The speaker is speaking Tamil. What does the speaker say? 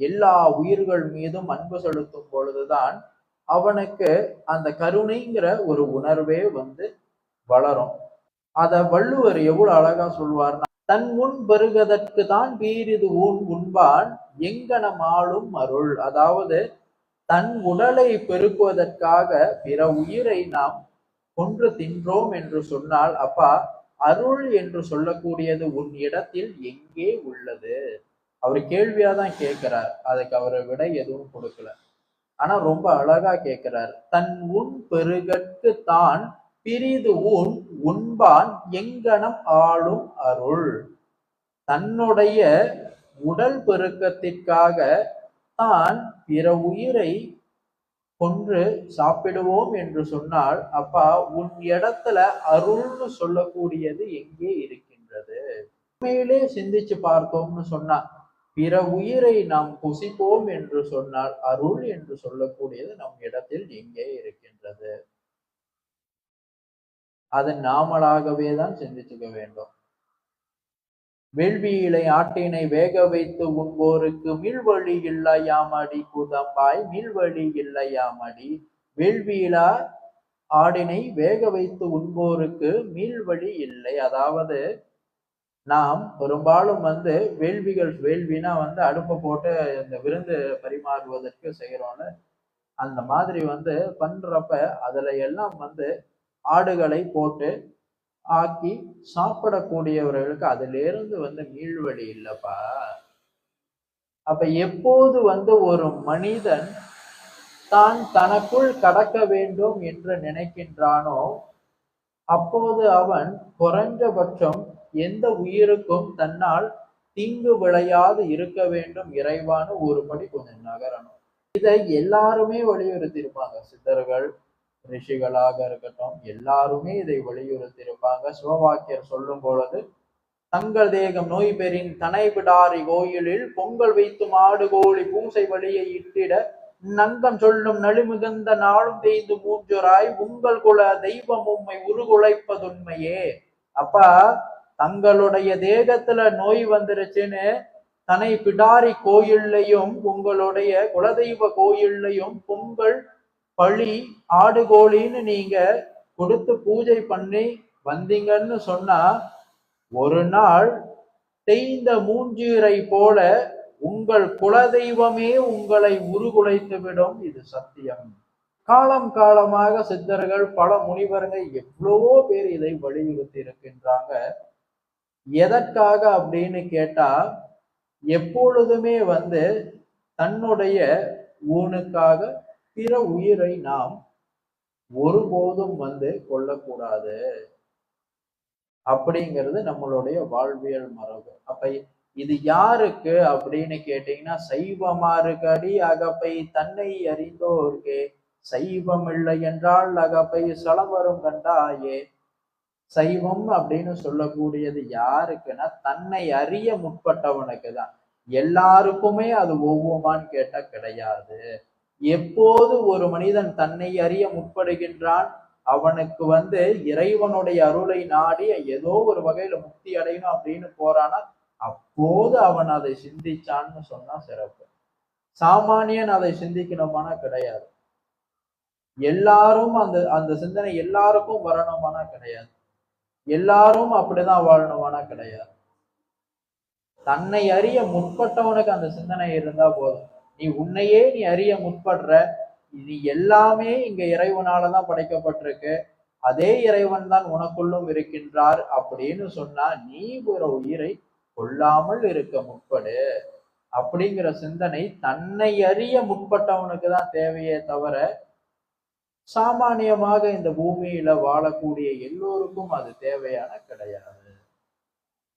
எல்லா உயிர்கள் மீதும் அன்பு செலுத்தும் பொழுதுதான் அவனுக்கு அந்த கருணைங்கிற ஒரு உணர்வே வந்து வளரும். அத வள்ளுவர் எவ்வளவு அழகா சொல்வார்னா தன் முன் பெருகதற்கு தான் பீரிது ஊன் உண்பான் எங்கனம் அருள். அதாவது தன் உடலை பெருக்குவதற்காக பிற உயிரை நாம் கொன்று தின்றோம் என்று சொன்னால் அப்பா அருள் என்று சொல்லக்கூடியது உன் இடத்தில் எங்கே உள்ளது? அவர் கேள்வியா தான் கேட்கிறார். அதுக்கு அவர் விட எதுவும் கொடுக்கல. ஆனா ரொம்ப அழகா கேட்கிறார். தன் உன் பெருகற்கு தான் பிரிது உன் உண்பான் எங்கனம் ஆளும் அருள். தன்னுடைய உடல் பெருக்கத்திற்காக தான் பிற உயிரை கொன்று சாப்பிடுவோம் என்று சொன்னால் அப்பா உன் இடத்துல அருள்னு சொல்லக்கூடியது எங்கே இருக்கின்றது? உண்மையிலே சிந்திச்சு பார்த்தோம்னு சொன்னா பிற உயிரை நாம் புசிப்போம் என்று சொன்னால் அருள் என்று சொல்லக்கூடியது நம் இடத்தில் எங்கே இருக்கின்றது. அது நாமளாகவே தான் சிந்திச்சுக்க வேண்டும். வேள்வியிலை ஆட்டினை வேக வைத்து உண்போருக்கு மீள்வழி இல்லையாமடி குதம்பாய் மீள்வழி இல்லையாமடி வேள்வியிலா ஆடினை வேக வைத்து உண்போருக்கு மீள்வழி இல்லை. அதாவது நாம் பெரும்பாலும் வந்து வேள்விகள் வேள்வினா வந்து அடுப்பை போட்டு இந்த விருந்து பரிமாறுவதற்கு செய்கிறோம்னு அந்த மாதிரி வந்து பண்றப்ப அதுல எல்லாம் வந்து ஆடுகளை போட்டு ஆக்கி சாப்பிடக்கூடியவர்களுக்கு அதுல இருந்து வந்து மீள்வழி இல்லப்பா. அப்ப எப்போது வந்து ஒரு மனிதன் தான் தனக்குள் கடக்க வேண்டும் என்று நினைக்கின்றானோ அப்போது அவன் குறைஞ்சபட்சம் எந்த உயிருக்கும் தன்னால் தீங்கு விளையாது இருக்க வேண்டும் இறைவான ஒரு படி கொஞ்சம் நகரணும். இதை எல்லாருமே வலியுறுத்தியிருப்பாங்க. சித்தர்கள் ரிஷிகளாக இருக்கட்டும் எல்லாருமே இதை வலியுறுத்தியிருப்பாங்க. சிவவாக்கியர் சொல்லும் பொழுது தங்கள் தேகம் நோய் பெறின் தனை விடாரி கோயிலில் பொங்கல் வைத்து மாடு கோழி பூசை வழியை இட்டிட நங்கம் சொல்லும் நலிமிகுந்த நாளும் தேய்ந்து மூஞ்சொராய் உங்கள் குல தெய்வம் உம்மை உருகுலைப்பதுண்மையே. அப்பா தங்களுடைய தேகத்துல நோய் வந்துருச்சுன்னு தனை பிடாரி கோயில்லையும் உங்களுடைய குலதெய்வ கோயில்லையும் பொங்கல் பழி ஆடு கோழின்னு நீங்க கொடுத்து பூஜை பண்ணி வந்தீங்கன்னு சொன்னா ஒரு நாள் தேய்ந்த மூஞ்சீரை போல உங்கள் குலதெய்வமே உங்களை உருகுலைத்து விடும் இது சத்தியம். காலம் காலமாக சித்தர்கள் பல முனிவர்கள் எவ்வளவோ பேர் இதை வலியுறுத்தி இருக்கின்றாங்க எதற்காக அப்படின்னு கேட்டா எப்பொழுதுமே வந்து தன்னுடைய ஊனுக்காக பிற உயிரை நாம் ஒருபோதும் வந்து கொள்ளக்கூடாது அப்படிங்கிறது நம்மளுடைய வாழ்வியல் மரபு. அப்ப இது யாருக்கு அப்படின்னு கேட்டீங்கன்னா சைவமாறுகடி அகப்பை தன்னை அறிந்தோர்கே சைவம் இல்லை என்றால் அகப்பை சலவரும் கண்டாயே சைவம் அப்படின்னு சொல்லக்கூடியது யாருக்குன்னா தன்னை அறிய முற்பட்டவனுக்கு தான் எல்லாருக்குமே அது ஒவ்வொமான்னு கேட்டா கிடையாது. எப்போது ஒரு மனிதன் தன்னை அறிய முற்படுகின்றான் அவனுக்கு வந்து இறைவனுடைய அருளை நாடி ஏதோ ஒரு வகையில முக்தி அடையணும் அப்படின்னு போறானா அப்போது அவன் அதை சிந்திச்சான்னு சொன்னா சிறப்பு. சாமானியன் அதை சிந்திக்கணுமானா கிடையாது. எல்லாரும் அந்த அந்த சிந்தனை எல்லாருக்கும் வரணுமானா கிடையாது. எல்லாரும் அப்படிதான் வாழணுமானா கிடையாது. தன்னை அறிய முற்பட்டவனுக்கு அந்த சிந்தனை இருந்தா போதும். நீ உன்னையே நீ அறிய முற்படுற. இது எல்லாமே இங்க இறைவனாலதான் படைக்கப்பட்டிருக்கு. அதே இறைவன் தான் உனக்குள்ளும் இருக்கின்றார் அப்படின்னு சொன்னா நீ ஒரு உயிரை கொல்லாமல் இருக்க முற்படு. அப்படிங்கிற சிந்தனை தன்னை அறிய முற்பட்டவனுக்கு தான் தேவையே தவிர சாமானியமாக இந்த பூமியில வாழக்கூடிய எல்லோருக்கும் அது தேவையான கிடையாது.